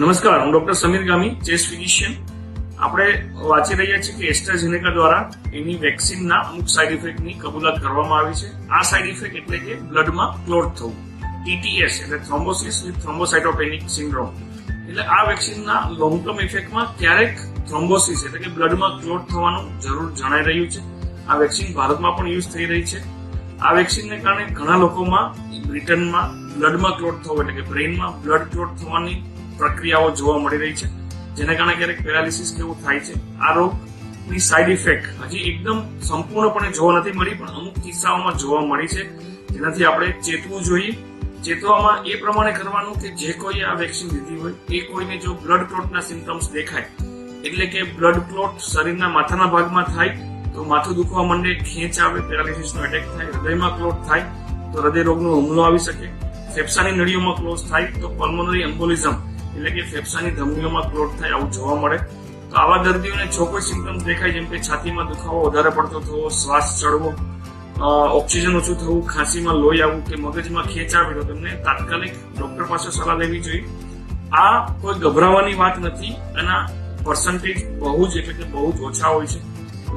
નમસ્કાર, હું doctor Sameer Gami chest physician. આપણે વાંચી રહ્યા છીએ કે એસ્ટ્રાઝેનેકા દ્વારા એની વેક્સિનના અમુક સાઇડ ઇફેક્ટની કબૂલાત કરવામાં આવી છે. આ સાઇડ ઇફેક્ટ એટલે કે બ્લડમાં ક્લોટ થવું. ટીટીએસ એટલે થ્રોમ્બોસિસ વિથ થ્રોમ્બોસાઇટોપેનિક સિન્ડ્રોમ. એટલે આ વેક્સિનના લોંગ ટર્મ ઇફેક્ટમાં ક્યારેક થ્રોમ્બોસિસ એટલે કે બ્લડમાં ક્લોટ થવાનું જરૂર જણાઈ રહ્યું છે. આ વેક્સિન ભારતમાં પણ યુઝ થઈ રહી છે. આ વેક્સિનને કારણે ઘણા લોકોમાં બ્રિટનમાં બ્લડમાં ક્લોટ થવો એટલે કે બ્રેઇનમાં બ્લડ ક્લોટ થવાની પ્રક્રિયાઓ જોવા મળી રહી છે, જેના કારણે ક્યારેક પેરાલિસિસ કેવું થાય છે. આ રોગની સાઇડ ઇફેક્ટ હજી એકદમ સંપૂર્ણપણે જોવા નથી મળી, પણ અમુક કિસ્સાઓમાં જોવા મળી છે. જેનાથી આપણે ચેતવું જોઈએ. ચેતવામાં એ પ્રમાણે કરવાનું કે જે કોઈ આ વેક્સિન લીધી હોય, એ કોઈને જો બ્લડ ક્લોટના સિમ્ટમ્સ દેખાય, એટલે કે બ્લડ ક્લોટ શરીરના માથાના ભાગમાં થાય, તો માથું દુખવા માંડે, ખેંચ આવે પેરાલિસિસનો એટેક થાય, હૃદયમાં ક્લોટ થાય, તો હૃદય રોગનો હુમલો આવી શકે. ફેફસાની નળીઓમાં ક્લોઝ થાય, તો પલ્મોનરી એમ્બોલિઝમ એટલે કે ફેફસાની ધમનીઓમાં ક્લોટ થાય આવું જોવા મળે. તો આવા દર્દીઓને જો કોઈ સિમ્ટમ દેખાય, જેમ કે છાતીમાં દુખાવો વધારે પડતો થવો, શ્વાસ ચડવો ઓક્સિજન ઓછું થવું, ખાંસીમાં લોહી આવવું કે મગજમાં ખેંચ આવે તો તમને તાત્કાલિક ડોક્ટર પાસે સલાહ લેવી જોઈએ. આ કોઈ ગભરાવાની વાત નથી એના પર્સન્ટેજ બહુ જ એટલે કે બહુ જ ઓછા હોય છે.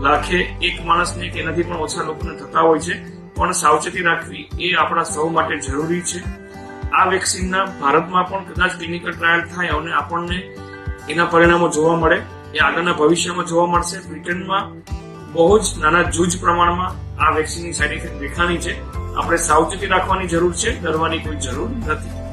લાખે એક માણસને કે એનાથી પણ ઓછા લોકોને થતા હોય છે. પણ સાવચેતી રાખવી એ આપણા સૌ માટે જરૂરી છે. આ વેક્સિનના ભારતમાં પણ કદાચ ક્લિનિકલ ટ્રાયલ થાય અને આપણને એના પરિણામો જોવા મળે, એ આગળના ભવિષ્યમાં જોવા મળશે. બ્રિટનમાં બહુ જ નાના જૂજ પ્રમાણમાં આ વેક્સિનની સાઇડ ઇફેક્ટ દેખાણી છે. આપણે સાવચેતી રાખવાની જરૂર છે. ડરવાની કોઈ જરૂર નથી.